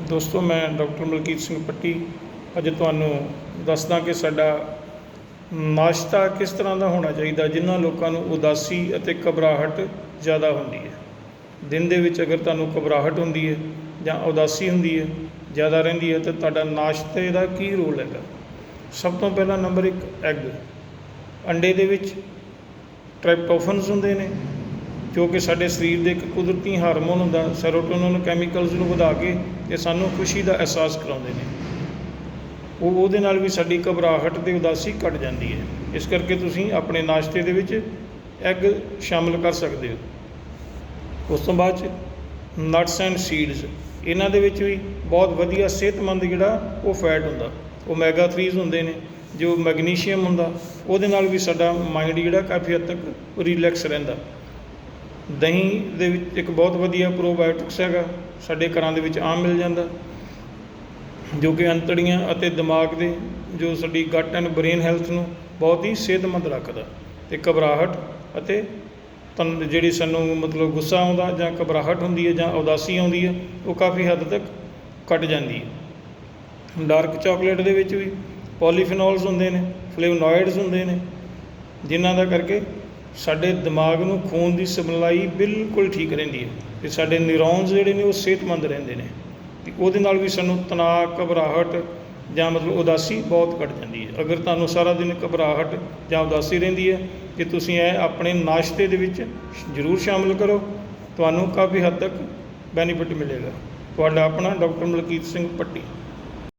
ਦੋਸਤੋ, ਮੈਂ ਡਾਕਟਰ ਮਲਕੀਤ ਸਿੰਘ ਪੱਟੀ ਅੱਜ ਤੁਹਾਨੂੰ ਦੱਸਦਾ ਕਿ ਸਾਡਾ ਨਾਸ਼ਤਾ ਕਿਸ ਤਰ੍ਹਾਂ ਦਾ ਹੋਣਾ ਚਾਹੀਦਾ, ਜਿਨ੍ਹਾਂ ਲੋਕਾਂ ਨੂੰ ਉਦਾਸੀ ਅਤੇ ਘਬਰਾਹਟ ਜ਼ਿਆਦਾ ਹੁੰਦੀ ਹੈ। ਦਿਨ ਦੇ ਵਿੱਚ ਅਗਰ ਤੁਹਾਨੂੰ ਘਬਰਾਹਟ ਹੁੰਦੀ ਹੈ ਜਾਂ ਉਦਾਸੀ ਹੁੰਦੀ ਹੈ, ਜ਼ਿਆਦਾ ਰਹਿੰਦੀ ਹੈ, ਤਾਂ ਤੁਹਾਡਾ ਨਾਸ਼ਤੇ ਦਾ ਕੀ ਰੋਲ ਹੈਗਾ? ਸਭ ਤੋਂ ਪਹਿਲਾਂ ਨੰਬਰ 1 ਐਗ। ਅੰਡੇ ਦੇ ਵਿੱਚ ਟ੍ਰਾਈਪਟੋਫਨਸ ਹੁੰਦੇ ਨੇ ਜੋ ਕਿ ਸਾਡੇ ਸਰੀਰ ਦੇ ਇੱਕ ਕੁਦਰਤੀ ਹਾਰਮੋਨ ਹੁੰਦਾ ਸੈਰੋਟੋਨਿਨ ਕੈਮੀਕਲਸ ਨੂੰ ਵਧਾ ਕੇ ਤੇ ਸਾਨੂੰ ਖੁਸ਼ੀ ਦਾ ਅਹਿਸਾਸ ਕਰਾਉਂਦੇ ਨੇ। ਉਹ, ਉਹਦੇ ਨਾਲ ਵੀ ਸਾਡੀ ਘਬਰਾਹਟ ਤੇ ਉਦਾਸੀ ਘਟ ਜਾਂਦੀ ਹੈ। ਇਸ ਕਰਕੇ ਤੁਸੀਂ ਆਪਣੇ ਨਾਸ਼ਤੇ ਦੇ ਵਿੱਚ ਐਗ ਸ਼ਾਮਲ ਕਰ ਸਕਦੇ ਹੋ। ਉਸ ਤੋਂ ਬਾਅਦ ਚ ਨਟਸ ਐਂਡ ਸੀਡਸ ਇਹਨਾਂ ਦੇ ਵਿੱਚ ਵੀ ਬਹੁਤ ਵਧੀਆ ਸਿਹਤਮੰਦ ਜਿਹੜਾ ਉਹ ਫੈਟ ਹੁੰਦਾ। ਓਮੇਗਾ 3s ਹੁੰਦੇ ਨੇ, ਜੋ ਮੈਗਨੀਸ਼ੀਅਮ ਹੁੰਦਾ, ਉਹਦੇ ਨਾਲ ਵੀ ਸਾਡਾ ਮਾਈਂਡ ਜਿਹੜਾ ਕਾਫੀ ਹੱਦ ਤੱਕ ਰਿਲੈਕਸ ਰਹਿੰਦਾ। ਦਹੀਂ ਦੇ ਵਿੱਚ ਇੱਕ ਬਹੁਤ ਵਧੀਆ ਪ੍ਰੋਬਾਇਓਟਿਕਸ ਹੈਗਾ, ਸਾਡੇ ਘਰਾਂ ਦੇ ਵਿੱਚ ਆਮ ਮਿਲ ਜਾਂਦਾ। ਜੋ ਕਿ ਅੰਤੜੀਆਂ ਅਤੇ ਦਿਮਾਗ ਦੇ, ਜੋ ਸਾਡੀ ਗੱਟ ਐਂਡ ਬ੍ਰੇਨ ਹੈਲਥ ਨੂੰ ਬਹੁਤ ਹੀ ਸਿਹਤਮੰਦ ਰੱਖਦਾ ਤੇ ਘਬਰਾਹਟ ਅਤੇ ਤਨ, ਜਿਹੜੀ ਸਾਨੂੰ ਮਤਲਬ ਗੁੱਸਾ ਆਉਂਦਾ ਜਾਂ ਘਬਰਾਹਟ ਹੁੰਦੀ ਹੈ ਜਾਂ ਉਦਾਸੀ ਆਉਂਦੀ ਹੈ, ਉਹ ਕਾਫੀ ਹੱਦ ਤੱਕ ਘਟ ਜਾਂਦੀ ਹੈ। ਡਾਰਕ ਚਾਕਲੇਟ ਦੇ ਵਿੱਚ ਵੀ ਪੋਲੀਫਿਨੋਲਸ ਹੁੰਦੇ ਨੇ ਫਲੇਵਨੋਇਡਸ ਹੁੰਦੇ ਨੇ, ਜਿਨ੍ਹਾਂ ਦਾ ਕਰਕੇ ਸਾਡੇ ਦਿਮਾਗ ਨੂੰ ਖੂਨ ਦੀ ਸਪਲਾਈ ਬਿਲਕੁਲ ਠੀਕ ਰਹਿੰਦੀ ਹੈ ਅਤੇ ਸਾਡੇ ਨਿਊਰੋਨਸ ਜਿਹੜੇ ਨੇ ਉਹ ਸਿਹਤਮੰਦ ਰਹਿੰਦੇ ਨੇ ਅਤੇ ਉਹਦੇ ਨਾਲ ਵੀ ਸਾਨੂੰ ਤਣਾਅ, ਘਬਰਾਹਟ ਜਾਂ ਮਤਲਬ ਉਦਾਸੀ ਬਹੁਤ ਘਟ ਜਾਂਦੀ ਹੈ। ਅਗਰ ਤੁਹਾਨੂੰ ਸਾਰਾ ਦਿਨ ਘਬਰਾਹਟ ਜਾਂ ਉਦਾਸੀ ਰਹਿੰਦੀ ਹੈ ਕਿ ਤੁਸੀਂ ਇਹ ਆਪਣੇ ਨਾਸ਼ਤੇ ਦੇ ਵਿੱਚ ਜ਼ਰੂਰ ਸ਼ਾਮਲ ਕਰੋ। ਤੁਹਾਨੂੰ ਕਾਫੀ ਹੱਦ ਤੱਕ ਬੈਨੀਫਿਟ ਮਿਲੇਗਾ। ਤੁਹਾਡਾ ਆਪਣਾ ਡਾਕਟਰ ਮਲਕੀਤ ਸਿੰਘ ਪੱਟੀ।